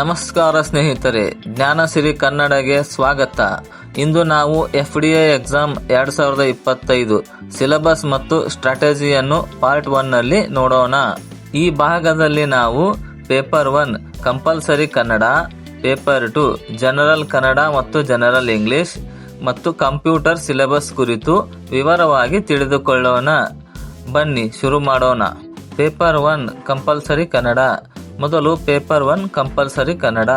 ನಮಸ್ಕಾರ ಸ್ನೇಹಿತರೆ ಜ್ಞಾನಸಿರಿ ಕನ್ನಡಗೆ ಸ್ವಾಗತ. ಇಂದು ನಾವು ಎಫ್ ಡಿ ಎ ಎಕ್ಸಾಮ್ ಎರಡು ಸಾವಿರದ ಇಪ್ಪತ್ತೈದು, ಸಿಲೆಬಸ್ ಮತ್ತು ಸ್ಟ್ರಾಟಜಿಯನ್ನು ಪಾರ್ಟ್ ಒನ್ನಲ್ಲಿ ನೋಡೋಣ. ಈ ಭಾಗದಲ್ಲಿ ನಾವು paper one, compulsory Kannada, paper two, general Kannada ಮತ್ತು ಜನರಲ್ ಇಂಗ್ಲಿಷ್ ಮತ್ತು ಕಂಪ್ಯೂಟರ್ ಸಿಲೆಬಸ್ ಕುರಿತು ವಿವರವಾಗಿ ತಿಳಿದುಕೊಳ್ಳೋಣ. ಬನ್ನಿ, ಶುರು ಮಾಡೋಣ. Paper one, compulsory Kannada. ಮೊದಲು ಪೇಪರ್ ಒನ್ ಕಂಪಲ್ಸರಿ ಕನ್ನಡ.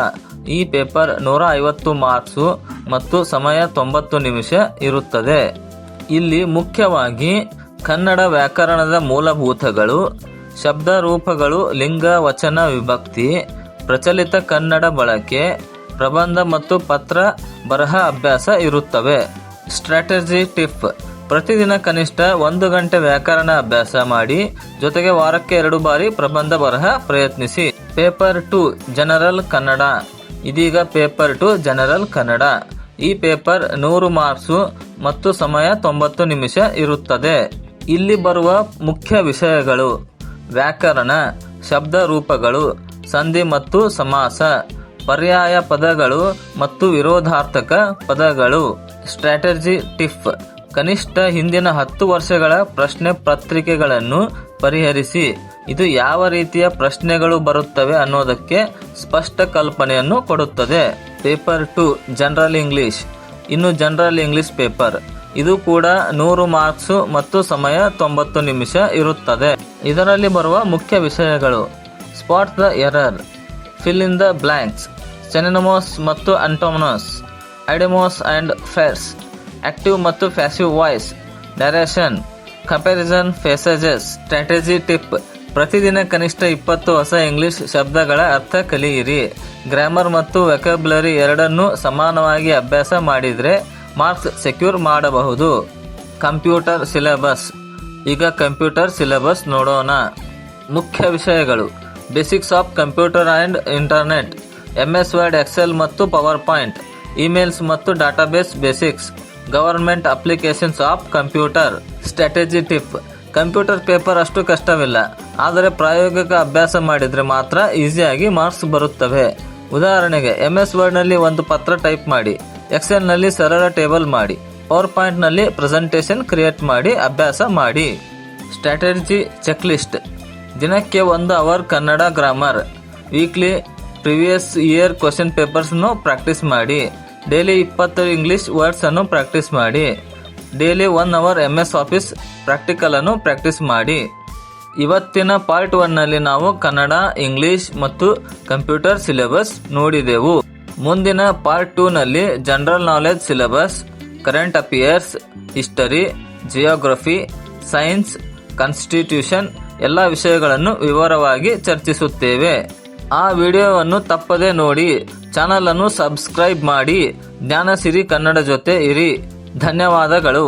ಈ ಪೇಪರ್ ನೂರ ಐವತ್ತು ಮಾರ್ಕ್ಸು ಮತ್ತು ಸಮಯ ತೊಂಬತ್ತು ನಿಮಿಷ ಇರುತ್ತದೆ. ಇಲ್ಲಿ ಮುಖ್ಯವಾಗಿ ಕನ್ನಡ ವ್ಯಾಕರಣದ ಮೂಲಭೂತಗಳು, ಶಬ್ದ ರೂಪಗಳು, ಲಿಂಗ ವಚನ ವಿಭಕ್ತಿ, ಪ್ರಚಲಿತ ಕನ್ನಡ ಬಳಕೆ, ಪ್ರಬಂಧ ಮತ್ತು ಪತ್ರ ಬರಹ ಅಭ್ಯಾಸ ಇರುತ್ತವೆ. ಸ್ಟ್ರಾಟಜಿ ಟಿಪ್ ಪ್ರತಿದಿನ ಕನಿಷ್ಠ ಒಂದು ಗಂಟೆ ವ್ಯಾಕರಣ ಅಭ್ಯಾಸ ಮಾಡಿ, ಜೊತೆಗೆ ವಾರಕ್ಕೆ ಎರಡು ಬಾರಿ ಪ್ರಬಂಧ ಬರಹ ಪ್ರಯತ್ನಿಸಿ. Paper two general Kannada. ಇದೀಗ ಪೇಪರ್ ಟು ಜನರಲ್ ಕನ್ನಡ. ಈ ಪೇಪರ್ ನೂರು ಮಾರ್ಕ್ಸು ಮತ್ತು ಸಮಯ ತೊಂಬತ್ತು ನಿಮಿಷ ಇರುತ್ತದೆ. ಇಲ್ಲಿ ಬರುವ ಮುಖ್ಯ ವಿಷಯಗಳು. ವ್ಯಾಕರಣ, ಶಬ್ದ ರೂಪಗಳು, ಸಂಧಿ ಮತ್ತು ಸಮಾಸ, ಪರ್ಯಾಯ ಪದಗಳು ಮತ್ತು ವಿರೋಧಾರ್ಥಕ ಪದಗಳು. Strategy tip. ಕನಿಷ್ಠ ಹಿಂದಿನ ಹತ್ತು ವರ್ಷಗಳ ಪ್ರಶ್ನೆ ಪತ್ರಿಕೆಗಳನ್ನು ಪರಿಹರಿಸಿ, ಇದು ಯಾವ ರೀತಿಯ ಪ್ರಶ್ನೆಗಳು ಬರುತ್ತವೆ ಅನ್ನೋದಕ್ಕೆ ಸ್ಪಷ್ಟ ಕಲ್ಪನೆಯನ್ನು ಕೊಡುತ್ತದೆ. Paper two general English. ಇನ್ನು ಜನರಲ್ ಇಂಗ್ಲಿಷ್ ಪೇಪರ್. ಇದು ಕೂಡ ನೂರು ಮಾರ್ಕ್ಸ್ ಮತ್ತು ಸಮಯ ತೊಂಬತ್ತು ನಿಮಿಷ ಇರುತ್ತದೆ. ಇದರಲ್ಲಿ ಬರುವ ಮುಖ್ಯ ವಿಷಯಗಳು. Spot the error. Fill in the blanks. Synonyms ಮತ್ತು antonyms idioms and phrases. Active ಮತ್ತು passive voice direction comparison passages strategy tip ಪ್ರತಿದಿನ ಕನಿಷ್ಠ ಇಪ್ಪತ್ತು ಹೊಸ ಇಂಗ್ಲಿಷ್ ಶಬ್ದಗಳ ಅರ್ಥ ಕಲಿಯಿರಿ. ಗ್ರಾಮರ್ ಮತ್ತು ವೆಕಬ್ಲರಿ ಎರಡನ್ನೂ ಸಮಾನವಾಗಿ ಅಭ್ಯಾಸ ಮಾಡಿದರೆ ಮಾರ್ಕ್ಸ್ ಸೆಕ್ಯೂರ್ ಮಾಡಬಹುದು. ಕಂಪ್ಯೂಟರ್ ಸಿಲೆಬಸ್ ಈಗ ಕಂಪ್ಯೂಟರ್ ಸಿಲೆಬಸ್ ನೋಡೋಣ. ಮುಖ್ಯ ವಿಷಯಗಳು. Basics of computer and internet M S word excel ಮತ್ತು ಪವರ್ ಪಾಯಿಂಟ್ ಇಮೇಲ್ಸ್ ಮತ್ತು database basics government applications of computer. Strategy tip. Computer paper ಅಷ್ಟು ಕಷ್ಟವಿಲ್ಲ. ಆದರೆ ಪ್ರಾಯೋಗಿಕ ಅಭ್ಯಾಸ ಮಾಡಿದರೆ ಮಾತ್ರ ಈಸಿಯಾಗಿ ಮಾರ್ಕ್ಸ್ ಬರುತ್ತವೆ. ಉದಾಹರಣೆಗೆ ಎಂ ಎಸ್ ವರ್ಡ್ನಲ್ಲಿ ಒಂದು ಪತ್ರ ಟೈಪ್ ಮಾಡಿ ಎಕ್ಸೆಲ್ನಲ್ಲಿ ಸರಳ ಟೇಬಲ್ ಮಾಡಿ ಪವರ್ ಪಾಯಿಂಟ್ನಲ್ಲಿ ಪ್ರೆಸೆಂಟೇಷನ್ ಕ್ರಿಯೇಟ್ ಮಾಡಿ ಅಭ್ಯಾಸ ಮಾಡಿ. ಸ್ಟ್ರಾಟಜಿ ಚೆಕ್ ಲಿಸ್ಟ್ ದಿನಕ್ಕೆ ಒಂದು hour Kannada grammar. Weekly previous year question ಪೇಪರ್ಸ್ನು practice ಮಾಡಿ. ಡೈಲಿ ಇಪ್ಪತ್ತು ಇಂಗ್ಲೀಷ್ ವರ್ಡ್ಸನ್ನು ಪ್ರಾಕ್ಟೀಸ್ ಮಾಡಿ. Daily one hour M S office ಪ್ರಾಕ್ಟಿಕಲನ್ನು practice ಮಾಡಿ. ಇವತ್ತಿನ ಪಾರ್ಟ್ ಒನ್ನಲ್ಲಿ ನಾವು ಕನ್ನಡ, ಇಂಗ್ಲಿಷ್ ಮತ್ತು ಕಂಪ್ಯೂಟರ್ ಸಿಲೆಬಸ್ ನೋಡಿದೆವು. ಮುಂದಿನ part ಟೂನಲ್ಲಿ general knowledge syllabus, current affairs history, geography, science, constitution, ಎಲ್ಲ ವಿಷಯಗಳನ್ನು ವಿವರವಾಗಿ ಚರ್ಚಿಸುತ್ತೇವೆ. ಆ ವಿಡಿಯೋವನ್ನು ತಪ್ಪದೆ ನೋಡಿ ಚಾನಲನ್ನು ಸಬ್ಸ್ಕ್ರೈಬ್ ಮಾಡಿ ಜ್ಞಾನಸಿರಿ ಕನ್ನಡ ಜೊತೆ ಇರಿ. ಧನ್ಯವಾದಗಳು.